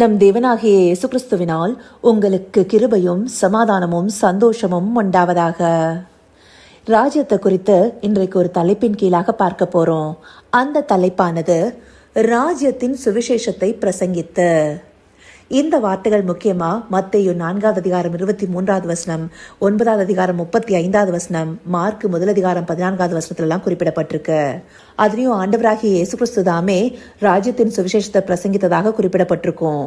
நம் தேவனாகிய இயேசு கிறிஸ்துவினால் உங்களுக்கு கிருபையும் சமாதானமும் சந்தோஷமும் உண்டாவதாக. ராஜ்யத்தை குறித்து இன்றைக்கு ஒரு தலைப்பின் கீழாக பார்க்க போறோம். அந்த தலைப்பானது ராஜ்யத்தின் சுவிசேஷத்தை பிரசங்கித்து. இந்த வார்த்தைகள் முக்கியமா? மத்தேயு நான்காவது அதிகாரம் இருபத்தி மூன்றாவது வசனம் ஒன்பதாவது அதிகாரம் முப்பத்தி ஐந்தாவது வசனம் மார்க் முதல் அதிகாரம் பதினான்காவது வசனத்துல எல்லாம் குறிப்பிடப்பட்டிருக்கு. அதுலயும் ஆண்டவராகிய இயேசு கிறிஸ்து தாமே ராஜ்யத்தின் சுவிசேஷத்தை பிரசங்கித்ததாக குறிப்பிடப்பட்டிருக்கும்.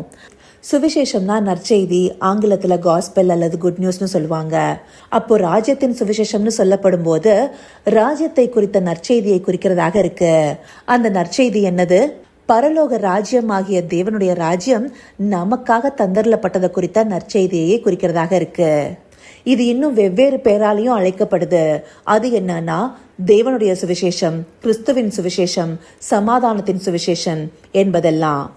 சுவிசேஷம்னா நற்செய்தி ஆங்கிலத்தில் காஸ்பெல் அல்லது குட் நியூஸ்னு சொல்லுவாங்க. அப்போ ராஜ்யத்தின் சுவிசேஷம்னு சொல்லப்படும் போது ராஜ்யத்தை குறித்த நற்செய்தியை குறிக்கிறதாக இருக்கு. அந்த நற்செய்தி என்னது? பரலோக ராஜ்யம் ஆகிய தேவனுடைய ராஜ்யம் நமக்காக தந்தரலப்பட்டதை குறித்த நற்செய்தியை குறிக்கிறதாக இருக்கு. இது இன்னும் வெவ்வேறு பேராலையும் அழைக்கப்படுது. அது என்னன்னா தேவனுடைய சுவிசேஷம் கிறிஸ்துவின் சுவிசேஷம் சமாதானத்தின் சுவிசேஷம் என்பதெல்லாம்.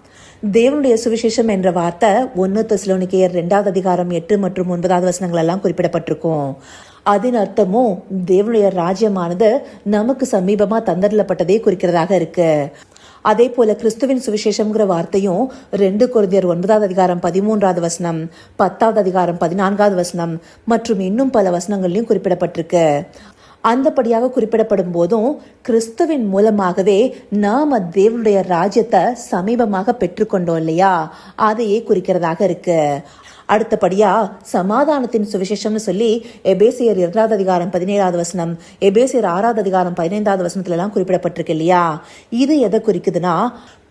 தேவனுடைய சுவிசேஷம் என்ற வார்த்தை ஒன்னு தெசலோனிக்கேயர் ரெண்டாவது அதிகாரம் எட்டு மற்றும் ஒன்பதாவது வசனங்கள் எல்லாம் குறிப்பிடப்பட்டிருக்கும். அதன் அர்த்தமும் தேவனுடைய ராஜ்யமானது நமக்கு சமீபமா தந்தரப்பட்டதே குறிக்கிறதாக இருக்கு. அதே போல கிறிஸ்துவின் சுவிசேஷம்ங்கிற வார்த்தையும் ரெண்டு குருதியர் ஒன்பதாவது அதிகாரம் பதிமூன்றாவது வசனம் பத்தாவது அதிகாரம் பதினான்காவது வசனம் மற்றும் இன்னும் பல வசனங்கள்லையும் குறிப்பிடப்பட்டிருக்கு. அந்தபடியாக குறிப்பிடப்படும் போதும் கிறிஸ்துவின் மூலமாகவே நாம தேவனுடைய ராஜ்யத்தை சமீபமாக பெற்றுக்கொண்டோம் இல்லையா? அதையே குறிக்கிறதாக இருக்கு. அடுத்தபடியா சமாதானத்தின் சுவிசேஷம்னு சொல்லி எபேசியர் இரண்டாவது அதிகாரம் பதினேழாவது வசனம் எபேசியர் ஆறாவது அதிகாரம் பதினைந்தாவது வசனத்துல எல்லாம் குறிப்பிடப்பட்டிருக்கு இல்லையா? இது எதை குறிக்குதுன்னா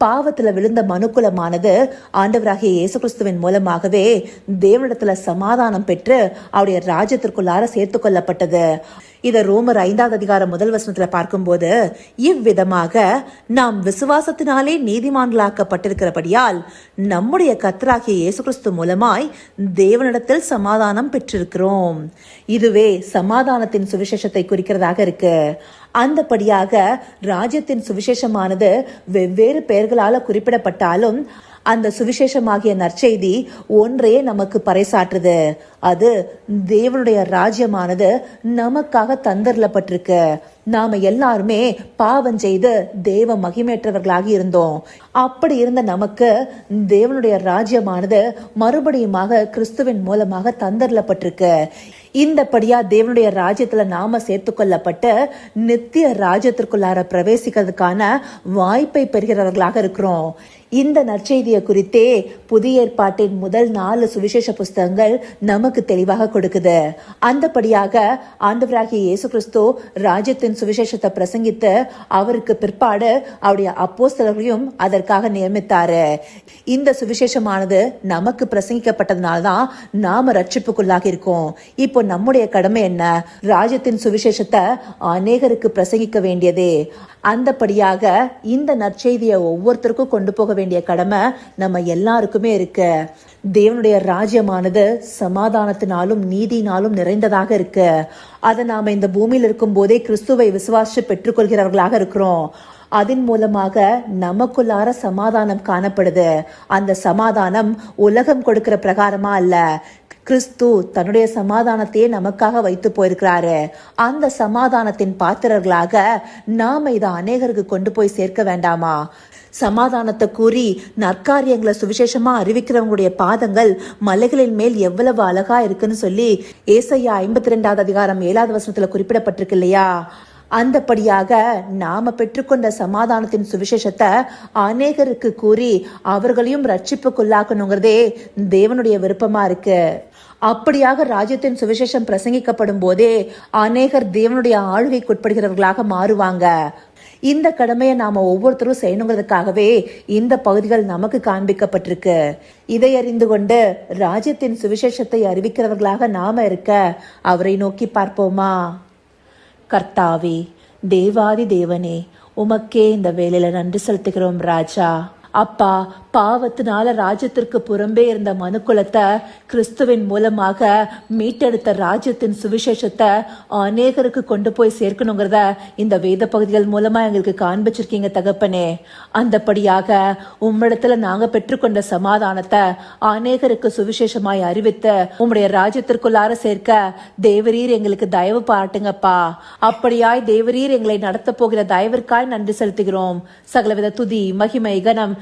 பாவத்துல விழுந்த மனுக்குலமானது ஆண்டவராகிய இயேசு கிறிஸ்துவின் மூலமாகவே தேவனிடத்துல சமாதானம் பெற்று அவருடைய ராஜ்யத்திற்குள்ளார சேர்த்து கொள்ளப்பட்டது. இதை ரோமர் ஐந்தாவது அதிகாரம் முதல் வசனத்துல பார்க்கும்போது இவ்விதமாக நாம் விசுவாசத்தினாலே நீதிமான்களாக்கப்பட்டிருக்கிறபடியால் நம்முடைய கத்தராகிய இயேசு கிறிஸ்து மூலமாய் தேவனிடத்தில் சமாதானம் பெற்றிருக்கிறோம். இதுவே சமாதானத்தின் சுவிசேஷத்தை குறிக்கிறதாக இருக்கு. அந்தபடியாக ராஜ்யத்தின் சுவிசேஷமானது வெவ்வேறு பெயர்களால் குறிப்பிடப்பட்டாலும் அந்த சுவிசேஷமாகிய நற்செய்தி ஒன்றே நமக்கு பறைசாற்றுது. அது தேவனுடைய ராஜ்யமானது நமக்காக தந்தரலப்பட்டிருக்கு. நாம எல்லாருமே பாவம் செய்து தேவ மகிமேற்றவர்களாகி இருந்தோம். அப்படி இருந்த நமக்கு தேவனுடைய ராஜ்யமானது மறுபடியுமாக கிறிஸ்துவின் மூலமாக தந்தரப்பட்டிருக்கு இந்தபடியா தேவனுடைய ராஜ்யத்துல நாம சேர்த்துக்கொள்ளப்பட்டு நித்திய ராஜ்யத்திற்குள்ளார பிரவேசிக்கிறதுக்கான வாய்ப்பை பெறுகிறவர்களாக இருக்கிறோம். இந்த நற்செய்தியை குறித்தே புதிய ஏற்பாட்டின் முதல் நாலு சுவிசேஷ புஸ்தகங்கள் நமக்கு தெளிவாக கொடுக்குது. அந்தபடியாக ஆண்டவராகிய இயேசு கிறிஸ்து ராஜ்யத்தின் சுவிசேஷத்தை பிரசங்கித்து அவருக்கு பிற்பாடு அவருடைய அப்போஸ்தலர்களையும் அதற்காக நியமித்தாரு. இந்த சுவிசேஷமானது நமக்கு பிரசங்கிக்கப்பட்டதுனால்தான் நாம ரட்சிப்புக்குள்ளாகி இருக்கோம். இப்போ நம்முடைய கடமை என்ன? ராஜ்யத்தின் சுவிசேஷத்தை அநேகருக்கு பிரசங்கிக்க வேண்டியதே. அந்தபடியாக இந்த நற்செய்தியை ஒவ்வொருத்தருக்கும் கொண்டு போக வேண்டிய கடமை நம்ம எல்லாருக்குமே இருக்கு. தேவனுடைய ராஜ்யமானது சமாதானத்தினாலும் நீதினாலும் நிறைந்ததாக இருக்கு. அதை நாம இந்த பூமியில் இருக்கும் போதே கிறிஸ்துவை விசுவாசி பெற்றுக்கொள்கிறவர்களாக இருக்கிறோம். அதன் மூலமாக நமக்குள்ளார சமாதானம் காணப்படுது. அந்த சமாதானம் உலகம் கொடுக்கிற பிரகாரமா அல்ல. கிறிஸ்து தன்னுடைய சமாதானத்தையே நமக்காக வைத்து போயிருக்கிறாரு. அந்த சமாதானத்தின் பாத்திரர்களாக நாம இதை அநேகருக்கு கொண்டு போய் சேர்க்க வேண்டாமா? சமாதானத்தை கூறி நற்காரியங்களை சுவிசேஷமா அறிவிக்கிறவங்களுடைய பாதங்கள் மலைகளின் மேல் எவ்வளவு அழகா இருக்குன்னு சொல்லி ஏசையா ஐம்பத்தி ரெண்டாவது அதிகாரம் ஏழாவது வசனத்துல குறிப்பிடப்பட்டிருக்கு இல்லையா? அந்தபடியாக நாம பெற்றுக்கொண்ட சமாதானத்தின் சுவிசேஷத்தை அநேகருக்கு கூறி அவர்களையும் ரட்சிப்புக்குள்ளாக்கணுங்கிறதே தேவனுடைய விருப்பமா இருக்கு. அப்படியாக ராஜ்யத்தின் சுவிசேஷம் பிரசங்கிக்கப்படும் போதே அநேகர் தேவனுடைய ஆளுகைக்குட்படுகிறவர்களாக மாறுவாங்க. இந்த கடமையை நாம ஒவ்வொருத்தரும் செய்யணுங்கிறதுக்காகவே இந்த பகுதிகள் நமக்கு காண்பிக்கப்பட்டிருக்கு. இதை அறிந்து கொண்டு ராஜ்யத்தின் சுவிசேஷத்தை அறிவிக்கிறவர்களாக நாம இருக்க அவரை நோக்கி பார்ப்போமா? கர்த்தாவே தேவாதி தேவனே உமக்கே இந்த வேலையில நன்றி செலுத்துகிறோம் ராஜா. அப்பா பாவத்தினால ராஜ்யத்திற்கு புறம்பே இருந்த மனுக்குலத்தை கிறிஸ்துவின் மூலமாக மீட்டெடுத்த ராஜ்யத்தின் சுவிசேஷத்தை அநேகருக்கு கொண்டு போய் சேர்க்கணுங்கிறத இந்த வேத பகுதிகள் மூலமா எங்களுக்கு காண்பிச்சிருக்கீங்க தகப்பனே. அந்தபடியாக உம்மிடத்துல நாங்க பெற்றுக்கொண்ட சமாதானத்தை அநேகருக்கு சுவிசேஷமாய் அறிவித்து உம்முடைய ராஜ்யத்திற்குள்ளார சேர்க்க தேவரீர் எங்களுக்கு தயவு பாட்டுங்கப்பா அப்படியாய் தேவரீர் எங்களை நடத்த போகிற தயவிற்காய் நன்றி செலுத்துகிறோம். சகலவித துதி மகிமை கனம்